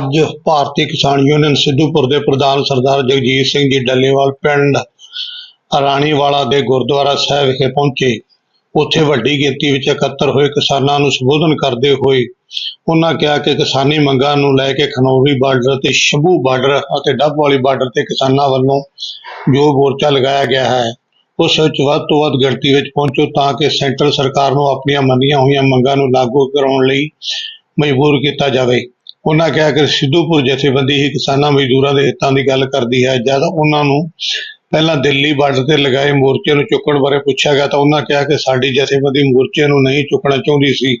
ਅੱਜ ਭਾਰਤੀ ਕਿਸਾਨ ਯੂਨੀਅਨ ਸਿੱਧੂਪੁਰ ਦੇ ਪ੍ਰਧਾਨ ਸਰਦਾਰ ਜਗਜੀਤ ਸਿੰਘ ਜੀ ਡੱਲੇਵਾਲ ਪਿੰਡ ਰਾਣੀਵਾਲਾ ਦੇ ਗੁਰਦੁਆਰਾ ਸਾਹਿਬ ਵਿਖੇ ਪਹੁੰਚੇ। ਉੱਥੇ ਵੱਡੀ ਗਿਣਤੀ ਵਿੱਚ ਇਕੱਤਰ ਹੋਏ ਕਿਸਾਨਾਂ ਨੂੰ ਸੰਬੋਧਨ ਕਰਦੇ ਹੋਏ ਉਹਨਾਂ ਕਿਹਾ ਕਿ ਕਿਸਾਨੀ ਮੰਗਾਂ ਨੂੰ ਲੈ ਕੇ ਖਨੌਰੀ ਬਾਰਡਰ ਤੇ ਸ਼ੰਭੂ ਬਾਰਡਰ ਅਤੇ ਡੱਬ ਵਾਲੀ ਬਾਰਡਰ ਤੇ ਕਿਸਾਨਾਂ ਵੱਲੋਂ ਜੋ ਮੋਰਚਾ ਲਗਾਇਆ ਗਿਆ ਹੈ, ਉਸ ਵਿੱਚ ਵੱਧ ਤੋਂ ਵੱਧ ਗਿਣਤੀ ਵਿੱਚ ਪਹੁੰਚੋ ਤਾਂ ਕਿ ਸੈਂਟਰ ਸਰਕਾਰ ਨੂੰ ਆਪਣੀਆਂ ਮੰਨੀਆਂ ਹੋਈਆਂ ਮੰਗਾਂ ਨੂੰ ਲਾਗੂ ਕਰਾਉਣ ਲਈ ਮਜਬੂਰ ਕੀਤਾ ਜਾਵੇ। ਉਹਨਾਂ ਕਿਹਾ ਕਿ ਸਿੱਧੂਪੁਰ ਜਥੇਬੰਦੀ ਹੀ ਕਿਸਾਨਾਂ ਮਜ਼ਦੂਰਾਂ ਦੇ ਹਿੱਤਾਂ ਦੀ ਗੱਲ ਕਰਦੀ ਹੈ। ਜਦ ਉਹਨਾਂ ਨੂੰ ਪਹਿਲਾਂ ਦਿੱਲੀ ਬਾਰਡਰ ਤੇ ਲਗਾਏ ਮੋਰਚੇ ਨੂੰ ਚੁੱਕਣ ਬਾਰੇ ਪੁੱਛਿਆ ਗਿਆ ਤਾਂ ਉਹਨਾਂ ਕਿਹਾ ਕਿ ਸਾਡੀ ਜਥੇਬੰਦੀ ਮੋਰਚੇ ਨੂੰ ਨਹੀਂ ਚੁੱਕਣਾ ਚਾਹੁੰਦੀ ਸੀ,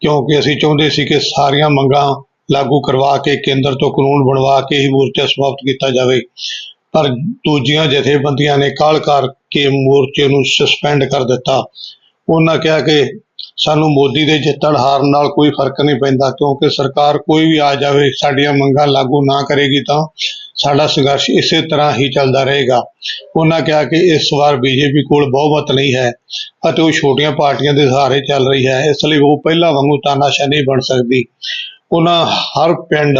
ਕਿਉਂਕਿ ਅਸੀਂ ਚਾਹੁੰਦੇ ਸੀ ਕਿ ਸਾਰੀਆਂ ਮੰਗਾਂ ਲਾਗੂ ਕਰਵਾ ਕੇ, ਕੇਂਦਰ ਤੋਂ ਕਾਨੂੰਨ ਬਣਵਾ ਕੇ ਹੀ ਮੋਰਚਾ ਸਮਾਪਤ ਕੀਤਾ ਜਾਵੇ। ਪਰ ਦੂਜੀਆਂ ਜਥੇਬੰਦੀਆਂ ਨੇ ਕਾਹਲ ਕਰਕੇ ਮੋਰਚੇ ਨੂੰ ਸਸਪੈਂਡ ਕਰ ਦਿੱਤਾ। ਉਹਨਾਂ ਕਿਹਾ ਕਿ ਸਾਨੂੰ ਮੋਦੀ ਦੇ ਜਿੱਤਣ ਹਾਰਨ ਨਾਲ ਕੋਈ ਫ਼ਰਕ ਨਹੀਂ ਪੈਂਦਾ, ਕਿਉਂਕਿ ਸਰਕਾਰ ਕੋਈ ਵੀ ਆ ਜਾਵੇ, ਸਾਡੀਆਂ ਮੰਗਾਂ ਲਾਗੂ ਨਾ ਕਰੇਗੀ ਤਾਂ ਸਾਡਾ ਸੰਘਰਸ਼ ਇਸੇ ਤਰ੍ਹਾਂ ਹੀ ਚੱਲਦਾ ਰਹੇਗਾ। ਉਹਨਾਂ ਕਿਹਾ ਕਿ ਇਸ ਵਾਰ ਬੀਜੇਪੀ ਕੋਲ ਬਹੁਮਤ ਨਹੀਂ ਹੈ ਅਤੇ ਉਹ ਛੋਟੀਆਂ ਪਾਰਟੀਆਂ ਦੇ ਸਹਾਰੇ ਚੱਲ ਰਹੀ ਹੈ, ਇਸ ਲਈ ਉਹ ਪਹਿਲਾਂ ਵਾਂਗੂ ਤਾਨਾਸ਼ਾਹ ਨਹੀਂ ਬਣ ਸਕਦੀ। ਉਹਨਾਂ ਹਰ ਪਿੰਡ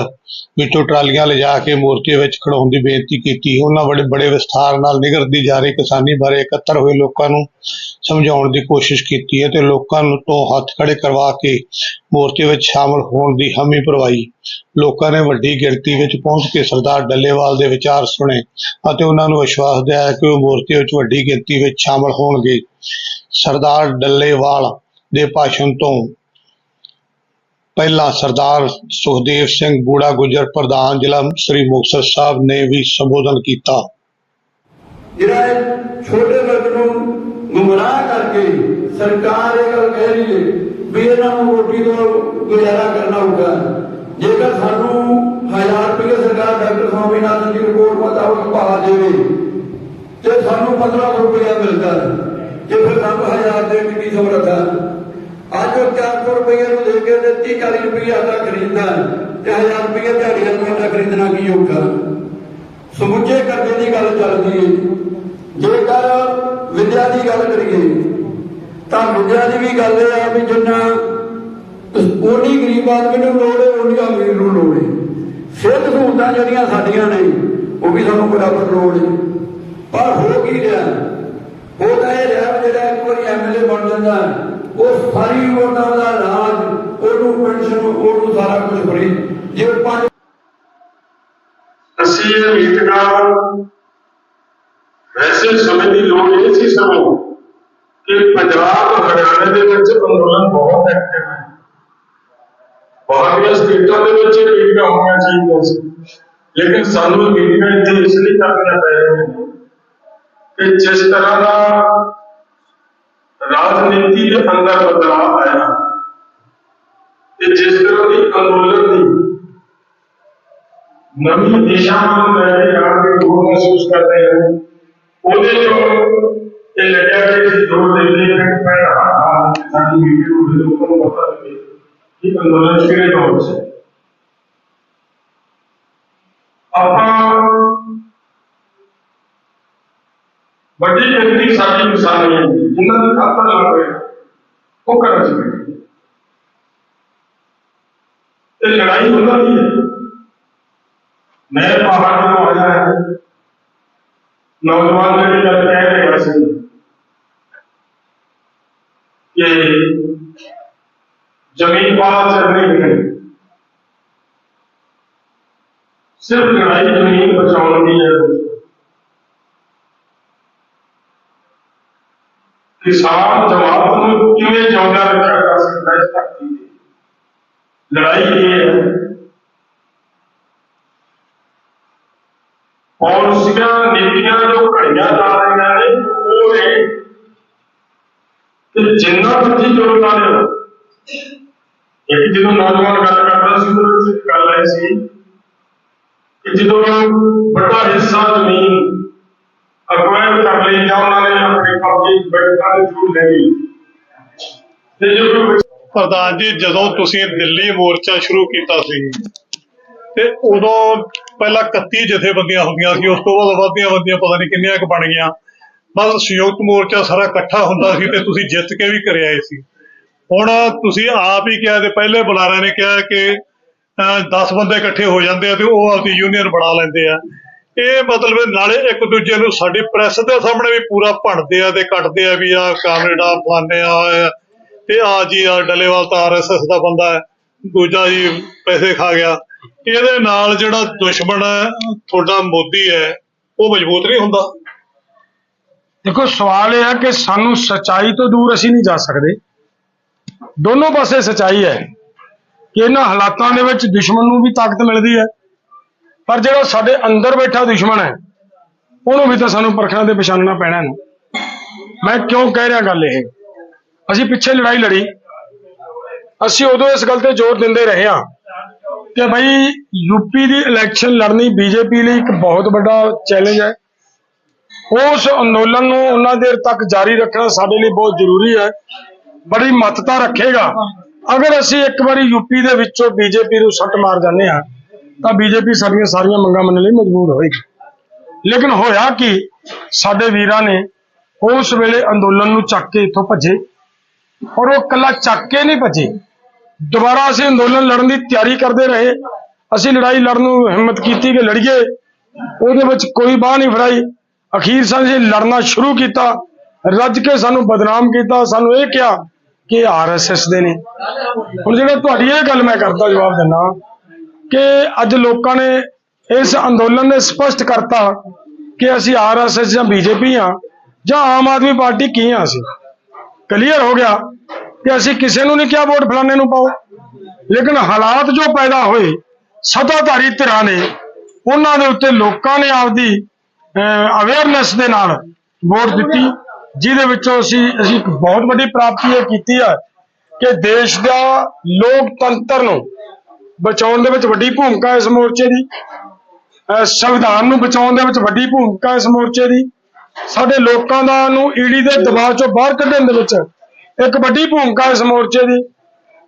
ਵਿੱਚੋਂ ਟਰਾਲੀਆਂ ਲਿਜਾ ਕੇ ਮੋਰਚੇ ਵਿੱਚ ਖੜਾਉਣ ਦੀ ਬੇਨਤੀ ਕੀਤੀ। ਉਹਨਾਂ ਬੜੇ ਬੜੇ ਵਿਸਥਾਰ ਨਾਲ ਨਿਗਰਦੀ ਜਾ ਰਹੀ ਕਿਸਾਨੀ ਬਾਰੇ ਇਕੱਤਰ ਹੋਏ ਲੋਕਾਂ ਨੂੰ ਸਮਝਾਉਣ ਦੀ ਕੋਸ਼ਿਸ਼ ਕੀਤੀ ਹੈ ਤੇ ਲੋਕਾਂ ਨੂੰ ਤੋਂ ਹੱਥ ਖੜੇ ਕਰਵਾ ਕੇ ਮੋਰਚੇ ਵਿੱਚ ਸ਼ਾਮਲ ਹੋਣ ਦੀ ਹਮੀ ਭਰਵਾਈ। ਲੋਕਾਂ ਨੇ ਵੱਡੀ ਗਿਣਤੀ ਵਿੱਚ ਪਹੁੰਚ ਕੇ ਸਰਦਾਰ ਡੱਲੇਵਾਲ ਦੇ ਵਿਚਾਰ ਸੁਣੇ ਅਤੇ ਉਹਨਾਂ ਨੂੰ ਵਿਸ਼ਵਾਸ ਦਿਵਾਇਆ ਕਿ ਉਹ ਮੋਰਚੇ ਵਿੱਚ ਵੱਡੀ ਗਿਣਤੀ ਵਿੱਚ ਸ਼ਾਮਲ ਹੋਣਗੇ। ਸਰਦਾਰ ਡੱਲੇਵਾਲ ਦੇ ਭਾਸ਼ਣ ਤੋਂ ਪਹਿਲਾਂ ਸਰਦਾਰ ਸੁਖਦੇਵ ਸਿੰਘ ਬੂੜਾ ਗੁਜਰ ਪ੍ਰਧਾਨ ਜ਼ਿਲ੍ਹਾ ਸ੍ਰੀ ਮੁਕਤਸਰ ਸਾਹਿਬ ਨੇ ਵੀ ਸੰਬੋਧਨ ਕੀਤਾ ਜਿਹੜਾ ਛੋਟੇ ਵਰਗ ਨੂੰ ਗੁੰਮਰਾਹ ਕਰਕੇ ਸਰਕਾਰ ਇਹ ਗੱਲ ਕਹਿ ਰਹੀ ਹੈ ਵੀ ਇਹਨਾਂ ਨੂੰ ਰੋਟੀ ਤੋਂ ਗੁਜ਼ਾਰਾ ਕਰਨਾ ਹੋਊਗਾ ਜੇਕਰ ਸਾਨੂੰ 1000 ਰੁਪਏ ਸਰਕਾਰ ਡਾਕਟਰ ਸਵਾਮੀਨਾਥਨ ਦੀ ਰਿਪੋਰਟ ਮੁਤਾਬਕ ਪਾ ਦੇਵੇ, ਤੇ ਸਾਨੂੰ 1500 ਰੁਪਏ ਮਿਲਦਾ ਹੈ। ਫਿਰ ਸਾਨੂੰ 1000 ਦੇ ਦੀ ਕੀ ਜ਼ਰੂਰਤ ਉਹ 400 ਰੁਪਏ ਨੂੰ ਦੇ ਕੇ 30 40 ਰੁਪਏ ਆਟਾ ਖਰੀਦਦਾ ਤੇ 1000 ਰੁਪਏ ਦਿਹਾੜੀਆਂ ਨੂੰ ਆਟਾ ਖਰੀਦਣਾ ਕੀ ਹੋਊਗਾ ਸਮੁੱਚੇ ਕਰਜ਼ੇ ਦੀ ਗੱਲ ਚੱਲਦੀ ਹੈ ਜੇਕਰ ਵਿਦਿਆ ਦੀ ਗੱਲ ਕਰੀਏ, ਤਾਂ ਵਿਦਿਆ ਦੀ ਵੀ ਗੱਲ ਇਹ ਆ ਵੀ ਜਿੰਨਾ ਉਨੀ ਗਰੀਬ ਆਦਮੀ ਨੂੰ ਲੋੜ ਹੈ ਉਨੀ ਅਮੀਰ ਨੂੰ ਲੋੜ ਹੈ ਸਿਹਤ ਸਹੂਲਤਾਂ ਜਿਹੜੀਆਂ ਸਾਡੀਆਂ ਨੇ, ਉਹ ਵੀ ਸਾਨੂੰ ਬਰਾਬਰ ਲੋੜ ਹੈ ਪਰ ਹੋ ਕੀ ਰਿਹਾ? ਉਹ ਤਾਂ ਇਹ ਰਿਹਾ ਜਿਹੜਾ ਇੱਕ ਵਾਰੀ ਐਮਐਲਏ ਬਣ ਜਾਂਦਾ। ਉਹ ਸਾਰੀ ਉਮਰ ਦਾ ਉਹਦਾ ਇਲਾਜ ਉਹਨੂੰ ਪੈਨਸ਼ਨ ਉਹਨੂੰ ਸਾਰਾ ਕੁਝ ਫਰੀ ਜੇ ਪੰਜ ਅਸੀਂ ਇਹ ਮੀਟਿੰਗਾਂ ਵੈਸੇ ਸਮੇਂ ਦੀ ਲੋੜ ਇਹ ਸੀ ਸਾਨੂੰ ਕਿ ਪੰਜਾਬ ਹਰਿਆਣਾ ਦੇ ਵਿੱਚ ਅੰਦੋਲਨ ਬਹੁਤ ਐਕਟਿਵ ਹੈ। ਬਾਹਰਲੀਆਂ ਸਟੇਟਾਂ ਦੇ ਵਿੱਚ ਇਹ ਮੀਟਿੰਗਾਂ ਹੋਣੀਆਂ ਚਾਹੀਦੀਆਂ ਸੀ। ਲੇਕਿਨ ਸਾਨੂੰ ਇਹ ਮੀਟਿੰਗਾਂ ਇੱਥੇ ਇਸ ਲਈ ਕਰਨੀਆਂ ਪੈ ਰਹੀਆਂ ਨੇ ਕਿ ਜਿਸ ਤਰ੍ਹਾਂ ਦਾ ਰਾਜਨੀਤੀ ਦੇ ਅੰਦਰ ਬਦਲਾਅ ਆਇਆ ਤੇ ਜਿਸ ਤਰ੍ਹਾਂ ਦੀ ਅੰਦੋਲਨ ਦੀ ਨਵੀਂ ਦਿਸ਼ਾ ਨੂੰ ਲੈ ਕੇ ਜਾਣ ਦੀ ਲੋੜ ਮਹਿਸੂਸ ਕਰਦੇ ਹਾਂ ਉਹਦੇ ਤੋਂ ਇਹ ਲੱਗਿਆ ਕਿ ਅਸੀਂ ਦੋ ਦਿਨ ਦੇ ਵਿੱਚ ਪਹਿਲਾਂ ਸਾਡੀ ਵੀਡੀਓ ਦੇ ਲੋਕਾਂ ਨੂੰ ਪਤਾ ਲੱਗੇ ਕਿ ਅੰਦੋਲਨ ਕਿਹੜੇ ਦੌਰ 'ਚ ਹੈ ਆਪਾਂ ਵੱਡੀ ਗਿਣਤੀ ਸਾਡੀ ਕਿਸਾਨੀ ਹੈ ਜਿਨ੍ਹਾਂ ਦੇ ਖਾਤਾ ਲੱਗ ਰਿਹਾ ਉਹ ਘਰਾਂ 'ਚ ਬੈਠੇ ਤੇ ਲੜਾਈ ਉਹਨਾਂ ਦੀ ਹੈ ਮੈਂ ਪਹਾੜ ਤੋਂ ਆਇਆ ਹੈ ਨੌਜਵਾਨ ਜਿਹੜੀ ਗੱਲ ਕਹਿ ਰਿਹਾ ਸੀ ਕਿ ਜ਼ਮੀਨ ਵਾਲਾ ਚੜਨੇ ਨਹੀਂ ਸਿਰਫ ਲੜਾਈ ਜ਼ਮੀਨ ਬਚਾਉਣ ਦੀ ਹੈ ਕਿਸਾਨ ਜਮਾਤ ਨੂੰ ਕਿਵੇਂ ਜਿਉਂਦਾ ਰੱਖਿਆ ਜਾ ਸਕਦਾ ਇਸ ਧਰਤੀ ਤੇ? ਲੜਾਈ ਇਹ ਹੈ। ਪਾਲਿਸੀਆਂ ਨੀਤੀਆਂ ਜੋ ਘੜੀਆਂ ਜਾ ਰਹੀਆਂ ਨੇ, ਉਹ ਨੇ ਕਿ ਜਿੰਨਾ ਮਰਜ਼ੀ ਜੋਰ ਲਾ ਲਿਓ। ਇੱਕ ਜਦੋਂ ਨੌਜਵਾਨ ਗੱਲ ਕਰਦਾ ਸੀ, ਉਹਦੇ ਵਿੱਚ ਗੱਲ ਆਈ ਸੀ ਕਿ ਜਦੋਂ ਵੱਡਾ ਹਿੱਸਾ ਜ਼ਮੀਨ ਅਕਵਾਇਰ ਕਰ ਲਈ ਜਾਂ ਉਹਨਾਂ ਨੇ ਆਪਣੇ ਕਬਜ਼ੇ ਬੈਠਾ ਦੇ ਜੂ ਲੈ ਲਈ। ਤੇ ਜਦੋਂ ਪ੍ਰਧਾਨ ਜੀ, ਜਦੋਂ ਤੁਸੀਂ ਦਿੱਲੀ ਮੋਰਚਾ ਸ਼ੁਰੂ ਕੀਤਾ ਸੀ, ਤੇ ਉਦੋਂ ਪਹਿਲਾਂ 31 ਜਥੇਬੰਦੀਆਂ ਹੁੰਦੀਆਂ ਸੀ, ਉਸ ਤੋਂ ਬਾਅਦ ਵਧਦੀਆਂ ਵਧਦੀਆਂ ਪਤਾ ਨਹੀਂ ਕਿੰਨੀਆਂ ਕੁ ਬਣ ਗਈਆਂ। ਬਸ ਸੰਯੁਕਤ ਮੋਰਚਾ ਸਾਰਾ ਇਕੱਠਾ ਹੁੰਦਾ ਸੀ ਤੇ ਤੁਸੀਂ ਜਿੱਤ ਕੇ ਵੀ ਕਰਿਆ ਆਏ ਸੀ। ਹੁਣ ਤੁਸੀਂ ਆਪ ਹੀ ਕਿਹਾ ਤੇ ਪਹਿਲੇ ਬੁਲਾਰਿਆਂ ਨੇ ਕਿਹਾ ਕਿ 10 ਬੰਦੇ ਇਕੱਠੇ ਹੋ ਜਾਂਦੇ ਆ ਤੇ ਉਹ ਆਪਦੀ ਯੂਨੀਅਨ ਬਣਾ ਲੈਂਦੇ ਆ। ਇਹ ਮਤਲਬ ਨਾਲੇ ਇੱਕ ਦੂਜੇ ਨੂੰ ਸਾਡੀ ਪ੍ਰੈਸ ਦੇ ਸਾਹਮਣੇ ਵੀ ਪੂਰਾ ਭੰਡਦੇ ਆ ਤੇ ਕੱਟਦੇ ਆ ਵੀ ਆ ਕਾਮਰੇਡਾ ਫਲਾਨੇ ਆ, ਤੇ ਆ ਜੀ ਆ ਡੱਲੇਵਾਲ ਤਾਂ ਆਰਐਸਐਸ ਦਾ ਬੰਦਾ ਹੈ, ਦੂਜਾ ਜੀ ਪੈਸੇ ਖਾ ਗਿਆ। ਇਹਦੇ ਨਾਲ ਜਿਹੜਾ ਦੁਸ਼ਮਣ ਹੈ, ਤੁਹਾਡਾ ਮੋਦੀ ਹੈ, ਉਹ ਮਜ਼ਬੂਤ ਨਹੀਂ ਹੁੰਦਾ। ਦੇਖੋ, ਸਵਾਲ ਇਹ ਹੈ ਕਿ ਸਾਨੂੰ ਸਚਾਈ ਤੋਂ ਦੂਰ ਅਸੀਂ ਨਹੀਂ ਜਾ ਸਕਦੇ। ਦੋਨੋਂ ਪਾਸੇ ਸਚਾਈ ਹੈ ਕਿ ਇਹਨਾਂ ਹਾਲਾਤਾਂ ਦੇ ਵਿੱਚ ਦੁਸ਼ਮਣ ਨੂੰ ਵੀ ਤਾਕਤ ਮਿਲਦੀ ਹੈ। ਪਰ ਜਿਹੜਾ ਸਾਡੇ ਅੰਦਰ ਬੈਠਾ ਦੁਸ਼ਮਣ ਹੈ, ਉਹਨੂੰ ਵੀ ਤਾਂ ਸਾਨੂੰ ਪਰਖਣਾ ਤੇ ਪਛਾਣਨਾ ਪੈਣਾ ਹੈ। ਮੈਂ ਕਿਉਂ ਕਹਿ ਰਿਹਾ ਗੱਲ ਇਹ? ਅਸੀਂ ਪਿੱਛੇ ਲੜਾਈ ਲੜੀ। ਅਸੀਂ ਉਦੋਂ ਇਸ ਗੱਲ ਤੇ ਜ਼ੋਰ ਦਿੰਦੇ ਰਹੇ ਹਾਂ ਕਿ ਭਾਈ ਯੂਪੀ ਦੀ ਇਲੈਕਸ਼ਨ ਲੜਨੀ ਬੀਜੇਪੀ ਲਈ ਇੱਕ ਬਹੁਤ ਵੱਡਾ ਚੈਲੰਜ ਹੈ। ਉਸ ਅੰਦੋਲਨ ਨੂੰ ਉਹਨਾਂ ਦੇਰ ਤੱਕ ਜਾਰੀ ਰੱਖਣਾ ਸਾਡੇ ਲਈ ਬਹੁਤ ਜ਼ਰੂਰੀ ਹੈ। ਬੜੀ ਮਹੱਤਤਾ ਰੱਖੇਗਾ। ਅਗਰ ਅਸੀਂ ਇੱਕ ਵਾਰੀ ਯੂਪੀ ਦੇ ਵਿੱਚੋਂ ਬੀਜੇਪੀ ਨੂੰ ਸੱਟ ਮਾਰ ਜਾਂਦੇ ਹਾਂ ਤਾਂ ਬੀਜੇਪੀ ਸਾਡੀਆਂ ਸਾਰੀਆਂ ਮੰਗਾਂ ਮੰਨਣ ਲਈ ਮਜਬੂਰ ਹੋਏਗੀ ਲੇਕਿਨ ਹੋਇਆ ਕਿ? ਸਾਡੇ ਵੀਰਾਂ ਨੇ ਉਸ ਵੇਲੇ ਅੰਦੋਲਨ ਨੂੰ ਚੱਕ ਕੇ ਇੱਥੋਂ ਭੱਜੇ ਔਰ ਉਹ ਕੱਲਾ ਚੱਕ ਕੇ ਨਹੀਂ ਭੱਜੇ। ਦੁਬਾਰਾ ਅਸੀਂ ਅੰਦੋਲਨ ਲੜਨ ਦੀ ਤਿਆਰੀ ਕਰਦੇ ਰਹੇ। ਅਸੀਂ ਲੜਾਈ ਲੜਨ ਨੂੰ ਹਿੰਮਤ ਕੀਤੀ ਕਿ ਲੜੀਏ। ਉਹਦੇ ਵਿੱਚ ਕੋਈ ਬਾਹ ਨਹੀਂ ਫੜਾਈ। ਅਖੀਰ ਸਾਨੂੰ ਲੜਨਾ ਸ਼ੁਰੂ ਕੀਤਾ। ਰੱਜ ਕੇ ਸਾਨੂੰ ਬਦਨਾਮ ਕੀਤਾ। ਸਾਨੂੰ ਇਹ ਕਿਹਾ ਕਿ ਆਰਐਸਐਸ ਦੇ ਨੇ। ਹੁਣ ਜਿਹੜਾ ਤੁਹਾਡੀ ਇਹ ਗੱਲ ਮੈਂ ਕਰਦਾ ਜਵਾਬ ਦਿੰਦਾ। ਕਿ ਅੱਜ ਲੋਕਾਂ ਨੇ ਇਸ ਅੰਦੋਲਨ ਨੇ ਸਪਸ਼ਟ ਕਰਤਾ ਕਿ ਅਸੀਂ ਆਰਐਸਐਸ ਜਾਂ ਬੀਜੇਪੀ ਆ ਜਾਂ ਆਮ ਆਦਮੀ ਪਾਰਟੀ ਕੀ ਆ ਅਸੀਂ? ਕਲੀਅਰ ਹੋ ਗਿਆ ਕਿ ਅਸੀਂ ਕਿਸੇ ਨੂੰ ਨਹੀਂ ਕਿਹਾ ਵੋਟ ਫਲਾਣੇ ਨੂੰ ਪਾਓ। ਲੇਕਿਨ ਹਾਲਾਤ ਜੋ ਪੈਦਾ ਹੋਏ, ਸੱਤਾਧਾਰੀ ਧਿਰਾਂ ਨੇ, ਉਹਨਾਂ ਦੇ ਉੱਤੇ ਲੋਕਾਂ ਨੇ ਆਪਦੀ ਅਵੇਅਰਨੈਸ ਦੇ ਨਾਲ ਵੋਟ ਦਿੱਤੀ, ਜਿਹਦੇ ਵਿੱਚੋਂ ਅਸੀਂ ਅਸੀਂ ਬਹੁਤ ਵੱਡੀ ਪ੍ਰਾਪਤੀ ਇਹ ਕੀਤੀ ਹੈ ਕਿ ਦੇਸ਼ ਦਾ ਲੋਕਤੰਤਰ ਨੂੰ ਬਚਾਉਣ ਦੇ ਵਿੱਚ ਵੱਡੀ ਭੂਮਿਕਾ ਇਸ ਮੋਰਚੇ ਦੀ। ਸੰਵਿਧਾਨ ਨੂੰ ਬਚਾਉਣ ਦੇ ਵਿੱਚ ਵੱਡੀ ਭੂਮਿਕਾ ਇਸ ਮੋਰਚੇ ਦੀ। ਸਾਡੇ ਲੋਕਾਂ ਦਾ ਨੂੰ ਈਡੀ ਦੇ ਦਬਾਅ ਚੋਂ ਬਾਹਰ ਕੱਢਣ ਦੇ ਵਿੱਚ ਇੱਕ ਵੱਡੀ ਭੂਮਿਕਾ ਇਸ ਮੋਰਚੇ ਦੀ।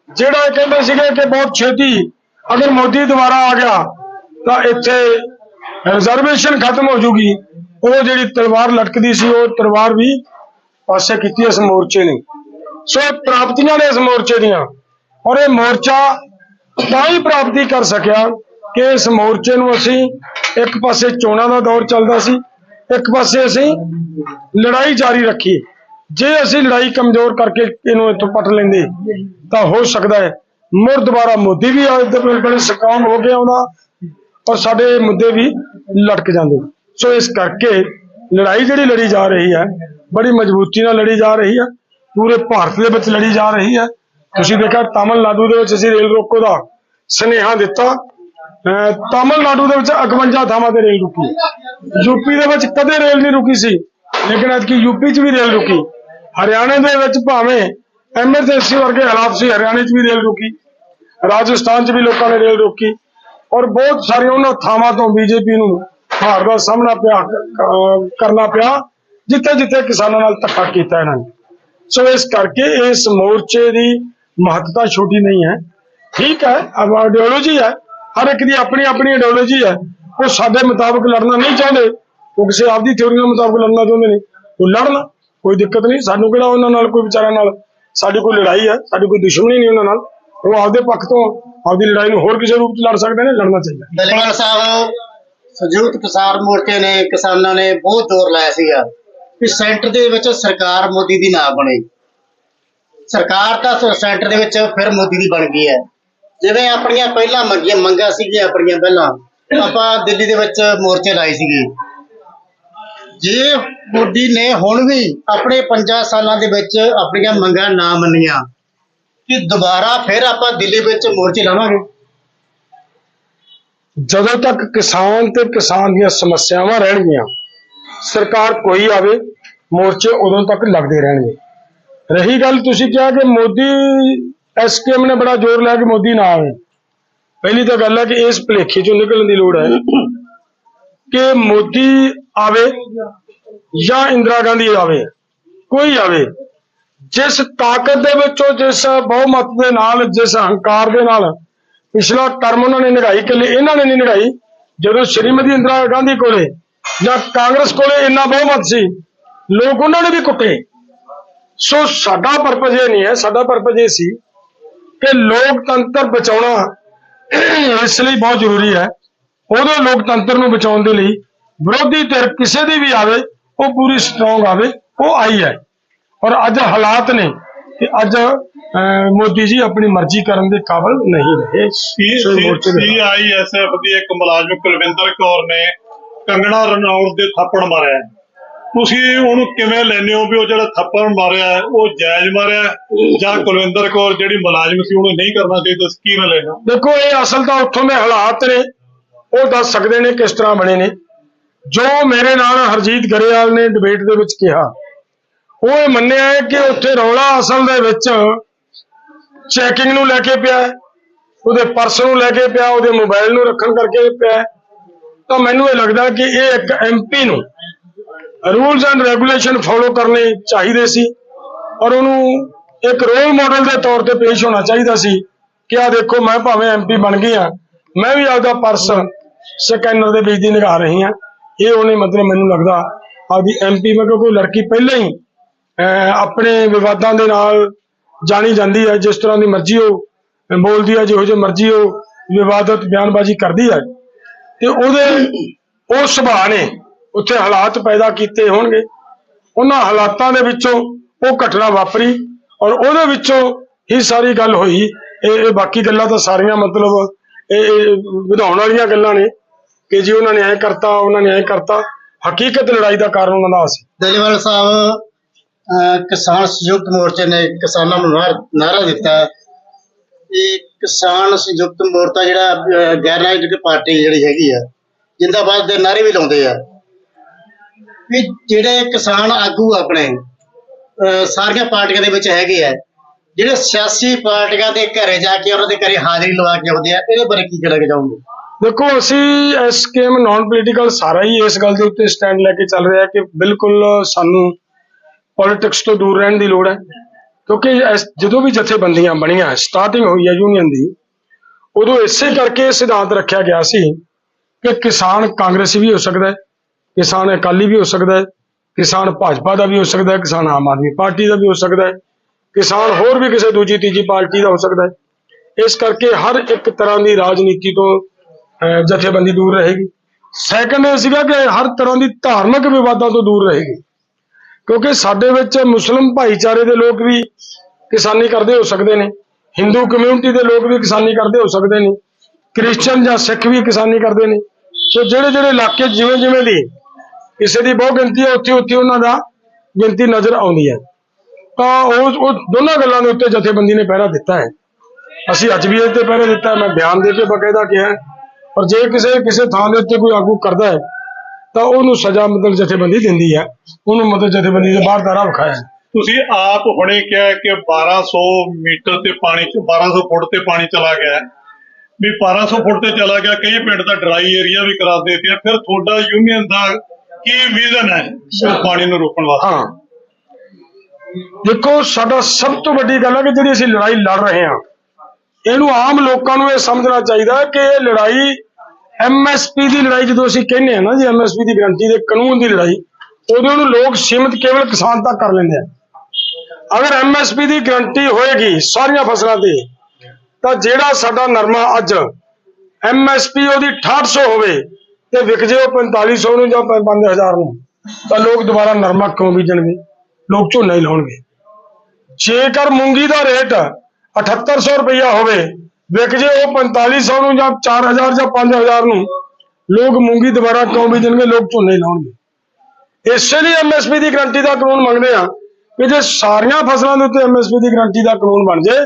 ਜਿਹੜਾ ਕਹਿੰਦੇ ਸੀਗੇ ਕਿ ਬਹੁਤ ਛੇਤੀ ਅਗਰ ਮੋਦੀ ਦੁਬਾਰਾ ਆ ਗਿਆ, ਤਾਂ ਇੱਥੇ ਰਿਜ਼ਰਵੇਸ਼ਨ ਖਤਮ ਹੋ ਜੂਗੀ। ਉਹ ਜਿਹੜੀ ਤਲਵਾਰ ਲਟਕਦੀ ਸੀ, ਉਹ ਤਲਵਾਰ ਵੀ ਪਾਸੇ ਕੀਤੀ ਇਸ ਮੋਰਚੇ ਨੇ। ਸੋ ਪ੍ਰਾਪਤੀਆਂ ਨੇ ਇਸ ਮੋਰਚੇ ਦੀਆਂ। ਔਰ ਇਹ ਮੋਰਚਾ ਤਾਂ ਹੀ ਪ੍ਰਾਪਤੀ ਕਰ ਸਕਿਆ ਕਿ ਇਸ ਮੋਰਚੇ ਨੂੰ ਅਸੀਂ ਇੱਕ ਪਾਸੇ ਚੋਣਾਂ ਦਾ ਦੌਰ ਚੱਲਦਾ ਸੀ, ਇੱਕ ਪਾਸੇ ਅਸੀਂ ਲੜਾਈ ਜਾਰੀ ਰੱਖੀ। ਜੇ ਅਸੀਂ ਲੜਾਈ ਕਮਜ਼ੋਰ ਕਰਕੇ ਇਹਨੂੰ ਇੱਥੋਂ ਪੱਟ ਲੈਂਦੇ, ਤਾਂ ਹੋ ਸਕਦਾ ਹੈ ਮੁੜ ਦੁਬਾਰਾ ਮੋਦੀ ਵੀ ਅੱਜ ਦੇ ਬੜੇ ਸਟਰੋਂਗ ਹੋ ਕੇ ਆਉਂਦਾ ਔਰ ਸਾਡੇ ਮੁੱਦੇ ਵੀ ਲਟਕ ਜਾਂਦੇ। ਸੋ ਇਸ ਕਰਕੇ ਲੜਾਈ ਜਿਹੜੀ ਲੜੀ ਜਾ ਰਹੀ ਹੈ, ਬੜੀ ਮਜ਼ਬੂਤੀ ਨਾਲ ਲੜੀ ਜਾ ਰਹੀ ਹੈ, ਪੂਰੇ ਭਾਰਤ ਦੇ ਵਿੱਚ ਲੜੀ ਜਾ ਰਹੀ ਹੈ। ਤੁਸੀਂ ਦੇਖਿਆ ਤਾਮਿਲਨਾਡੂ ਦੇ ਵਿੱਚ ਅਸੀਂ ਰੇਲ ਰੋਕੋ ਦਾ ਸੁਨੇਹਾ ਦਿੱਤਾ। ਤਾਮਿਲਨਾਡੂ ਦੇ ਵਿੱਚ 51 ਥਾਵਾਂ ਤੇ ਰੇਲ ਰੁਕੀ। ਯੂਪੀ ਦੇ ਵਿੱਚ ਕਦੇ ਰੇਲ ਨਹੀਂ ਰੁਕੀ ਸੀ, ਲੇਕਿਨ ਅੱਜ ਕੀ ਯੂਪੀ 'ਚ ਵੀ ਰੇਲ ਰੁਕੀ। ਹਰਿਆਣੇ ਦੇ ਵਿੱਚ ਭਾਵੇਂ ਐਮਰਜੈਂਸੀ ਵਰਗੇ ਹਾਲਾਤ ਸੀ, ਹਰਿਆਣੇ 'ਚ ਵੀ ਰੇਲ ਰੁਕੀ। ਰਾਜਸਥਾਨ 'ਚ ਵੀ ਲੋਕਾਂ ਨੇ ਰੇਲ ਰੋਕੀ। ਔਰ ਬਹੁਤ ਸਾਰੇ ਉਹਨਾਂ ਥਾਵਾਂ ਤੋਂ ਬੀਜੇਪੀ ਨੂੰ ਹਾਰ ਦਾ ਸਾਹਮਣਾ ਪਿਆ ਕਰਨਾ ਪਿਆ ਜਿੱਥੇ ਜਿੱਥੇ ਕਿਸਾਨਾਂ ਨਾਲ ਧੱਕਾ ਕੀਤਾ ਇਹਨਾਂ ਨੇ। ਸੋ ਇਸ ਕਰਕੇ ਇਸ ਮੋਰਚੇ ਦੀ ਮਹੱਤਤਾ ਛੋਟੀ ਨਹੀਂ ਹੈ। ਠੀਕ ਹੈ ਆਈਡੀਓਲੋਜੀ ਹੈ। ਹਰ ਇੱਕ ਦੀ ਆਪਣੀ ਆਪਣੀ ਆਈਡੀਓਲੋਜੀ ਹੈ। ਉਹ ਸਾਡੇ ਮੁਤਾਬਕ ਲੜਨਾ ਨਹੀਂ ਚਾਹੁੰਦੇ। ਉਹ ਕਿਸੇ ਆਪਦੀ ਥਿਉਰੀ ਮੁਤਾਬਕ ਲੜਨਾ ਚਾਹੁੰਦੇ ਨੇ। ਉਹ ਲੜਨ, ਕੋਈ ਦਿੱਕਤ ਨਹੀਂ। ਸਾਨੂੰ ਕਿਹੜਾ ਉਹਨਾਂ ਨਾਲ, ਕੋਈ ਵਿਚਾਰਾਂ ਨਾਲ? ਸਾਡੀ ਕੋਈ ਲੜਾਈ ਹੈ। ਸਾਡੀ ਕੋਈ ਦੁਸ਼ਮਣੀ ਨਹੀਂ ਉਹਨਾਂ ਨਾਲ। ਉਹ ਆਪਦੇ ਪੱਖ ਤੋਂ ਆਪਦੀ ਲੜਾਈ ਨੂੰ ਹੋਰ ਕਿਸੇ ਰੂਪ ਚ ਲੜ ਸਕਦੇ ਨੇ, ਲੜਨਾ ਚਾਹੀਦਾ ਦਲੀਵਾਲ ਸਾਹਿਬ ਸੰਯੁਕਤ ਕਿਸਾਨ ਮੋਰਚੇ ਨੇ, ਕਿਸਾਨਾਂ ਨੇ ਬਹੁਤ ਜ਼ੋਰ ਲਾਇਆ ਸੀਗਾ ਕਿ ਸੈਂਟਰ ਦੇ ਵਿੱਚ ਸਰਕਾਰ ਮੋਦੀ ਦੀ ਨਾ ਬਣੇ। ਸਰਕਾਰ ਤਾਂ ਸੈਂਟਰ ਦੇ ਵਿੱਚ ਫਿਰ ਮੋਦੀ ਦੀ ਬਣ ਗਈ ਹੈ। ਜਿਵੇਂ ਆਪਣੀਆਂ ਪਹਿਲਾਂ ਮੰਗੀਆਂ, ਮੰਗਾਂ ਸੀਗੀਆਂ ਆਪਣੀਆਂ ਪਹਿਲਾਂ, ਆਪਾਂ ਦਿੱਲੀ ਦੇ ਵਿੱਚ ਮੋਰਚੇ ਲਾਏ ਸੀਗੇ। ਜੇ ਮੋਦੀ ਨੇ ਹੁਣ ਵੀ ਆਪਣੇ 5 ਸਾਲਾਂ ਦੇ ਵਿੱਚ ਆਪਣੀਆਂ ਮੰਗਾਂ ਨਾ ਮੰਨੀਆਂ, ਕਿ ਦੁਬਾਰਾ ਫਿਰ ਆਪਾਂ ਦਿੱਲੀ ਵਿੱਚ ਮੋਰਚੇ ਲਾਵਾਂਗੇ? ਜਦੋਂ ਤੱਕ ਕਿਸਾਨ ਤੇ ਕਿਸਾਨ ਦੀਆਂ ਸਮੱਸਿਆਵਾਂ ਰਹਿਣਗੀਆਂ, ਸਰਕਾਰ ਕੋਈ ਆਵੇ, ਮੋਰਚੇ ਉਦੋਂ ਤੱਕ ਲੱਗਦੇ ਰਹਿਣਗੇ। ਰਹੀ ਗੱਲ ਤੁਸੀਂ ਕਿਹਾ ਕਿ ਮੋਦੀ ਐਸਕੇਐਮ ਨੇ ਬੜਾ ਜ਼ੋਰ ਲਾਇਆ ਕਿ ਮੋਦੀ ਨਾ ਆਵੇ। ਪਹਿਲੀ ਤਾਂ ਗੱਲ ਹੈ ਕਿ ਇਸ ਭੁਲੇਖੇ ਚੋਂ ਨਿਕਲਣ ਦੀ ਲੋੜ ਹੈ ਕਿ ਮੋਦੀ ਆਵੇ ਜਾਂ ਇੰਦਰਾ ਗਾਂਧੀ ਆਵੇ, ਕੋਈ ਆਵੇ। ਜਿਸ ਤਾਕਤ ਦੇ ਵਿੱਚੋਂ, ਜਿਸ ਬਹੁਮਤ ਦੇ ਨਾਲ, ਜਿਸ ਹੰਕਾਰ ਦੇ ਨਾਲ ਪਿਛਲਾ ਟਰਮ ਉਹਨਾਂ ਨੇ ਨਿਭਾਈ ਕਿ ਇਹਨਾਂ ਨੇ ਨਹੀਂ ਨਿਭਾਈ, ਜਦੋਂ ਸ਼੍ਰੀਮਤੀ ਇੰਦਰਾ ਗਾਂਧੀ ਕੋਲੇ ਜਾਂ ਕਾਂਗਰਸ ਕੋਲੇ ਇੰਨਾ ਬਹੁਮਤ ਸੀ, ਲੋਕ ਉਹਨਾਂ ਨੇ ਵੀ ਕੁੱਟੇ। ਸੋ ਸਾਡਾ ਪਰਪਸ ਇਹ ਨਹੀਂ ਹੈ ਸਾਡਾ ਪਰਪਸ ਇਹ ਸੀ ਕਿ ਲੋਕਤੰਤਰ ਬਚਾਉਣਾ ਇਸ ਲਈ ਬਹੁਤ ਜ਼ਰੂਰੀ ਹੈ ਉਹਦੇ ਲੋਕਤੰਤਰ ਨੂੰ ਬਚਾਉਣ ਦੇ ਲਈ ਵਿਰੋਧੀ ਧਿਰ ਕਿਸੇ ਦੀ ਵੀ ਆਵੇ ਉਹ ਪੂਰੀ ਸਟਰੋਂਗ ਆਵੇ ਉਹ ਆਈ ਹੈ ਔਰ ਅੱਜ ਹਾਲਾਤ ਨੇ ਕਿ ਅੱਜ ਮੋਦੀ ਜੀ ਆਪਣੀ ਮਰਜ਼ੀ ਕਰਨ ਦੇ ਕਾਬਿਲ ਨਹੀਂ ਰਹੇ। ਸੀਆਈਐਸਐਫ ਦੀ ਇੱਕ ਮੁਲਾਜ਼ਮ ਕੁਲਵਿੰਦਰ ਕੌਰ ਨੇ ਕੰਗਣਾ ਰਣੌਤ ਦੇ ਥੱਪੜ ਮਾਰਿਆ। ਤੁਸੀਂ ਉਹਨੂੰ ਕਿਵੇਂ ਲੈਂਦੇ ਹੋ ਵੀ ਉਹ ਜਿਹੜਾ ਥੱਪੜ ਮਾਰਿਆ ਉਹ ਜਾਇਜ਼ ਮਾਰਿਆ ਜਾਂ ਕੁਲਵਿੰਦਰ ਕੌਰ ਜਿਹੜੀ ਮੁਲਾਜ਼ਮ ਸੀ ਉਹਨੂੰ ਨਹੀਂ ਕਰਨਾ ਚਾਹੀਦਾ ਸੀ ਕੀ ਲੈਣਾ? ਦੇਖੋ ਇਹ ਅਸਲ ਤਾਂ ਉੱਥੋਂ ਦੇ ਹਾਲਾਤ ਨੇ। ਉਹ ਦੱਸ ਸਕਦੇ ਨੇ ਕਿਸ ਤਰ੍ਹਾਂ ਬਣੇ ਨੇ। ਜੋ ਮੇਰੇ ਨਾਲ ਹਰਜੀਤ ਗਰੇਵਾਲ ਨੇ ਡਿਬੇਟ ਦੇ ਵਿੱਚ ਕਿਹਾ ਉਹ ਇਹ ਮੰਨਿਆ ਹੈ ਕਿ ਉੱਥੇ ਰੌਲਾ ਅਸਲ ਦੇ ਵਿੱਚ ਚੈਕਿੰਗ ਨੂੰ ਲੈ ਕੇ ਪਿਆ ਉਹਦੇ ਪਰਸ ਨੂੰ ਲੈ ਕੇ ਪਿਆ ਉਹਦੇ ਮੋਬਾਈਲ ਨੂੰ ਰੱਖਣ ਕਰਕੇ ਪਿਆ। ਤਾਂ ਮੈਨੂੰ ਇਹ ਲੱਗਦਾ ਕਿ ਇਹ ਇੱਕ ਐਮਪੀ ਨੂੰ ਰੂਲਸ ਐਂਡ ਰੈਗੂਲੇਸ਼ਨ ਫੋਲੋ ਕਰਨੇ ਚਾਹੀਦੇ ਸੀ ਔਰ ਉਹਨੂੰ ਇੱਕ ਰੋਲ ਮਾਡਲ ਦੇ ਤੌਰ ਤੇ ਪੇਸ਼ ਹੋਣਾ ਚਾਹੀਦਾ ਸੀ ਕਿ ਆ ਦੇਖੋ ਮੈਂ ਭਾਵੇਂ ਐਮਪੀ ਬਣ ਗਈ ਆ ਮੈਂ ਵੀ ਆਪਦਾ ਪਰਸ ਸਕੈਨਰ ਦੇ ਵਿੱਚ ਦੀ ਨਿਗਾਹ ਰਹੀ ਆ ਇਹ ਉਹਨੇ ਮਤਲਬ ਮੈਨੂੰ ਲੱਗਦਾ ਆਪਦੀ ਐਮਪੀ ਮੈਂ ਕਿਉਂਕਿ ਲੜਕੀ ਪਹਿਲਾਂ ਹੀ ਆਪਣੇ ਵਿਵਾਦਾਂ ਦੇ ਨਾਲ ਜਾਣੀ ਜਾਂਦੀ ਹੈ, ਜਿਸ ਤਰ੍ਹਾਂ ਦੀ ਮਰਜ਼ੀ ਉਹ ਬੋਲਦੀ ਹੈ, ਜਿਹੋ ਜਿਹੀ ਮਰਜ਼ੀ ਉਹ ਵਿਵਾਦਤ ਬਿਆਨਬਾਜ਼ੀ ਕਰਦੀ ਹੈ। ਤੇ ਉਹਦੇ ਉਹ ਸੁਭਾਅ ਨੇ ਉੱਥੇ ਹਾਲਾਤ ਪੈਦਾ ਕੀਤੇ ਹੋਣਗੇ। ਉਹਨਾਂ ਹਾਲਾਤਾਂ ਦੇ ਵਿੱਚੋਂ ਉਹ ਘਟਨਾ ਵਾਪਰੀ ਔਰ ਉਹਦੇ ਵਿੱਚੋਂ ਹੀ ਸਾਰੀ ਗੱਲ ਹੋਈ। ਇਹ ਇਹ ਬਾਕੀ ਗੱਲਾਂ ਤਾਂ ਸਾਰੀਆਂ ਮਤਲਬ ਇਹ ਇਹ ਵਧਾਉਣ ਵਾਲੀਆਂ ਗੱਲਾਂ ਨੇ ਕਿ ਜੀ ਉਹਨਾਂ ਨੇ ਐ ਕਰਤਾ ਉਹਨਾਂ ਨੇ ਐ ਕਰਤਾ। ਹਕੀਕਤ ਲੜਾਈ ਦਾ ਕਾਰਨ ਉਹਨਾਂ ਦਾ ਸੀ। ਦਲੀਵਾਲ ਸਾਹਿਬ ਅਹ, ਕਿਸਾਨ ਸੰਯੁਕਤ ਮੋਰਚੇ ਨੇ ਕਿਸਾਨਾਂ ਨੂੰ ਨਾਰ- ਨਾਅਰਾ ਦਿੱਤਾ। ਇਹ ਕਿਸਾਨ ਸੰਯੁਕਤ ਮੋਰਚਾ ਜਿਹੜਾ ਅਹ, ਗੈਰ ਰਾਜਨੀਤਿਕ ਪਾਰਟੀ ਜਿਹੜੀ ਹੈਗੀ ਆ ਜਿੰਦਾਬਾਦ ਦੇ ਨਾਅਰੇ ਵੀ ਲਾਉਂਦੇ ਆ। ਵੀ ਜਿਹੜੇ ਕਿਸਾਨ ਆਗੂ ਆਪਣੇ ਸਾਰੀਆਂ ਪਾਰਟੀਆਂ ਦੇ ਵਿੱਚ ਹੈਗੇ ਆ, ਜਿਹੜੇ ਸਿਆਸੀ ਪਾਰਟੀਆਂ ਦੇ ਘਰੇ ਜਾ ਕੇ ਉਹਨਾਂ ਦੇ ਘਰੇ ਹਾਜ਼ਰੀ ਲਵਾ ਕੇ ਆਉਂਦੇ ਆ, ਇਹਦੇ ਬਾਰੇ ਕੀ ਕਹਿਣਾ ਚਾਹੋਗੇ? ਦੇਖੋ, ਅਸੀਂ ਐਸਕੇਐਮ ਨਾਨ ਪੋਲੀਟੀਕਲ ਸਾਰਾ ਹੀ ਇਸ ਗੱਲ ਦੇ ਉੱਤੇ ਸਟੈਂਡ ਲੈ ਕੇ ਚੱਲ ਰਿਹਾ ਕਿ ਬਿਲਕੁਲ ਸਾਨੂੰ ਪੋਲਿਟਿਕਸ ਤੋਂ ਦੂਰ ਰਹਿਣ ਦੀ ਲੋੜ ਹੈ, ਕਿਉਂਕਿ ਜਦੋਂ ਵੀ ਜਥੇਬੰਦੀਆਂ ਬਣੀਆਂ ਸਟਾਰਟਿੰਗ ਹੋਈ ਹੈ ਯੂਨੀਅਨ ਦੀ, ਉਦੋਂ ਇਸੇ ਕਰਕੇ ਸਿਧਾਂਤ ਰੱਖਿਆ ਗਿਆ ਸੀ ਕਿ ਕਿਸਾਨ ਕਾਂਗਰਸੀ ਵੀ ਹੋ ਸਕਦਾ ਹੈ ਕਿਸਾਨ ਅਕਾਲੀ ਵੀ ਹੋ ਸਕਦਾ ਹੈ, ਕਿਸਾਨ ਭਾਜਪਾ ਦਾ ਵੀ ਹੋ ਸਕਦਾ ਹੈ, ਕਿਸਾਨ ਆਮ ਆਦਮੀ ਪਾਰਟੀ ਦਾ ਵੀ ਹੋ ਸਕਦਾ ਹੈ, ਕਿਸਾਨ ਹੋਰ ਵੀ ਕਿਸੇ ਦੂਜੀ ਤੀਜੀ ਪਾਰਟੀ ਦਾ ਹੋ ਸਕਦਾ ਹੈ। ਇਸ ਕਰਕੇ ਹਰ ਇੱਕ ਤਰ੍ਹਾਂ ਦੀ ਰਾਜਨੀਤੀ ਤੋਂ ਜਥੇਬੰਦੀ ਦੂਰ ਰਹੇਗੀ। ਸੈਕੰਡ ਇਹ ਸੀਗਾ ਕਿ ਹਰ ਤਰ੍ਹਾਂ ਦੀ ਧਾਰਮਿਕ ਵਿਵਾਦਾਂ ਤੋਂ ਦੂਰ ਰਹੇਗੀ। ਕਿਉਂਕਿ ਸਾਡੇ ਵਿੱਚ ਮੁਸਲਿਮ ਭਾਈਚਾਰੇ ਦੇ ਲੋਕ ਵੀ ਕਿਸਾਨੀ ਕਰਦੇ ਹੋ ਸਕਦੇ ਨੇ। ਹਿੰਦੂ ਕਮਿਊਨਿਟੀ ਦੇ ਲੋਕ ਵੀ ਕਿਸਾਨੀ ਕਰਦੇ ਹੋ ਸਕਦੇ ਨੇ। ਕ੍ਰਿਸਚੀਅਨ ਜਾਂ ਸਿੱਖ ਵੀ ਕਿਸਾਨੀ ਕਰਦੇ ਨੇ। ਸੋ ਜਿਹੜੇ ਜਿਹੜੇ ਇਲਾਕੇ ਜਿਵੇਂ ਜਿਵੇਂ ਦੀ ਕਿਸੇ ਦੀ ਬਹੁਤ ਗਿਣਤੀ ਹੈ, ਉੱਥੇ ਉੱਥੇ ਉਹਨਾਂ ਦਾ ਗਿਣਤੀ ਨਜ਼ਰ ਆਉਂਦੀ ਹੈ। ਤਾਂ ਉਹ ਉਹ ਦੋਨਾਂ ਗੱਲਾਂ ਦੇ ਉੱਤੇ ਜਥੇਬੰਦੀ ਨੇ ਪਹਿਰਾ ਦਿੱਤਾ ਹੈ। ਅਸੀਂ ਅੱਜ ਵੀ ਇਹ ਪਹਿਰਾ ਦਿੱਤਾ ਮੈਂ ਬਿਆਨ ਦੇ ਕੇ ਬਕਾਇਦਾ ਕਿਹਾ ਪਰ ਜੇ ਕਿਸੇ ਕਿਸੇ ਥਾਂ ਦੇ ਉੱਤੇ ਕੋਈ ਆਗੂ ਕਰਦਾ ਹੈ, ਤਾਂ ਉਹਨੂੰ ਸਜ਼ਾ ਮਤਲਬ ਜਥੇਬੰਦੀ ਦਿੰਦੀ ਹੈ। ਉਹਨੂੰ ਮਤਲਬ ਜਥੇਬੰਦੀ ਦੇ ਬਾਹਰ ਦਾ ਰਾਹ ਵਿਖਾਇਆ ਤੁਸੀਂ ਆਪ ਹੁਣੇ ਕਿਹਾ ਕਿ 1200 ਮੀਟਰ ਤੇ ਪਾਣੀ ਚ 1200 ਫੁੱਟ ਤੇ ਪਾਣੀ ਚਲਾ ਗਿਆ ਹੈ। ਵੀ 1200 ਫੁੱਟ ਤੇ ਚਲਾ ਗਿਆ, ਕਈ ਪਿੰਡ ਦਾ ਡਰਾਈ ਏਰੀਆ ਵੀ ਕਰਾ ਦਿੱਤੇ ਫਿਰ ਤੁਹਾਡਾ ਯੂਨੀਅਨ ਦਾ ਕੀ ਵਿਜ਼ਨ ਹੈ ਉਸ ਪਾਣੀ ਨੂੰ ਰੋਕਣ ਵਾਸਤੇ? ਹਾਂ। ਦੇਖੋ, ਸਾਡਾ ਸਭ ਤੋਂ ਵੱਡੀ ਗੱਲ ਹੈ ਕਿ ਜਿਹੜੀ ਅਸੀਂ ਲੜਾਈ ਲੜ ਰਹੇ ਹਾਂ, ਇਹਨੂੰ ਆਮ ਲੋਕਾਂ ਨੂੰ ਇਹ ਸਮਝਣਾ ਚਾਹੀਦਾ ਕਿ ਇਹ ਲੜਾਈ ਐਮਐਸਪੀ ਦੀ ਲੜਾਈ ਜਦੋਂ ਅਸੀਂ ਕਹਿੰਦੇ ਹਾਂ ਨਾ ਜੀ ਐਮਐਸਪੀ ਦੀ ਗਰੰਟੀ ਦੇ ਕਾਨੂੰਨ ਦੀ ਲੜਾਈ, ਉਦੋਂ ਨੂੰ ਲੋਕ ਸੀਮਿਤ ਕੇਵਲ ਕਿਸਾਨ ਤੱਕ ਕਰ ਲੈਂਦੇ ਆ। ਅਗਰ ਐਮਐਸਪੀ ਦੀ ਗਰੰਟੀ ਹੋਏਗੀ ਸਾਰੀਆਂ ਫਸਲਾਂ ਤੇ, ਤਾਂ ਜਿਹੜਾ ਸਾਡਾ ਨਰਮਾ ਅੱਜ ਐਮਐਸਪੀ ਉਹਦੀ 6800 ਹੋਵੇ ਤੇ ਵਿਕ ਜੇ ਉਹ 4500 ਨੂੰ ਜਾਂ 5000 ਨੂੰ, ਤਾਂ ਲੋਕ ਦੁਬਾਰਾ ਨਰਮਾ ਕਿਉਂ ਬੀਜਣਗੇ? ਲੋਕ ਝੋਨਾ ਹੀ ਲਾਉਣਗੇ। ਜੇਕਰ ਮੂੰਗੀ ਦਾ ਰੇਟ 7800 ਰੁਪਇਆ ਹੋਵੇ ਵਿਕ ਜੇ ਉਹ 4500 ਨੂੰ ਜਾਂ 4000 ਜਾਂ 5000 ਨੂੰ, ਲੋਕ ਮੂੰਗੀ ਦੁਬਾਰਾ ਕਿਉਂ ਬੀਜਣਗੇ? ਲੋਕ ਝੋਨਾ ਹੀ ਲਾਉਣਗੇ। ਇਸੇ ਲਈ ਐਮਐਸਪੀ ਦੀ ਗਰੰਟੀ ਦਾ ਕਾਨੂੰਨ ਮੰਗਦੇ ਆ ਕਿ ਜੇ ਸਾਰੀਆਂ ਫਸਲਾਂ ਦੇ ਉੱਤੇ ਐਮਐਸਪੀ ਦੀ ਗਰੰਟੀ ਦਾ ਕਾਨੂੰਨ ਬਣ ਜੇ,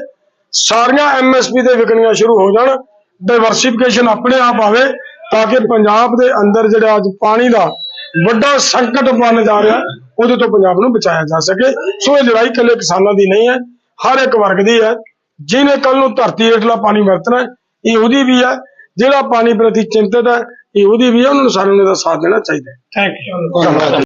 ਸਾਰੀਆਂ ਐਮਐਸਪੀ ਤੇ ਵਿਕਣੀਆਂ ਸ਼ੁਰੂ ਹੋ ਜਾਣ ਡਾਈਵਰਸਿਫਿਕੇਸ਼ਨ ਆਪਣੇ ਆਪ ਆਵੇ ਤਾਂ ਕਿ ਪੰਜਾਬ ਦੇ ਅੰਦਰ ਜਿਹੜਾ ਅੱਜ ਪਾਣੀ ਦਾ ਵੱਡਾ ਸੰਕਟ ਬਣ ਜਾ ਰਿਹਾ ਉਹਦੇ ਤੋਂ ਪੰਜਾਬ ਨੂੰ ਬਚਾਇਆ ਜਾ ਸਕੇ। ਸੋ ਇਹ ਲੜਾਈ ਇਕੱਲੇ ਕਿਸਾਨਾਂ ਦੀ ਨਹੀਂ ਹੈ ਹਰ ਇੱਕ ਵਰਗ ਦੀ ਹੈ। ਜਿਹਨੇ ਕੱਲ ਨੂੰ ਧਰਤੀ ਹੇਠਲਾ ਪਾਣੀ ਵਰਤਣਾ ਇਹ ਉਹਦੀ ਵੀ ਹੈ। ਜਿਹੜਾ ਪਾਣੀ ਪ੍ਰਤੀ ਚਿੰਤਤ ਹੈ ਇਹ ਉਹਦੀ ਵੀ ਹੈ। ਉਹਨਾਂ ਨੂੰ ਸਾਰਿਆਂ ਨੂੰ ਇਹਦਾ ਸਾਥ ਦੇਣਾ ਚਾਹੀਦਾ ਹੈ। Thank you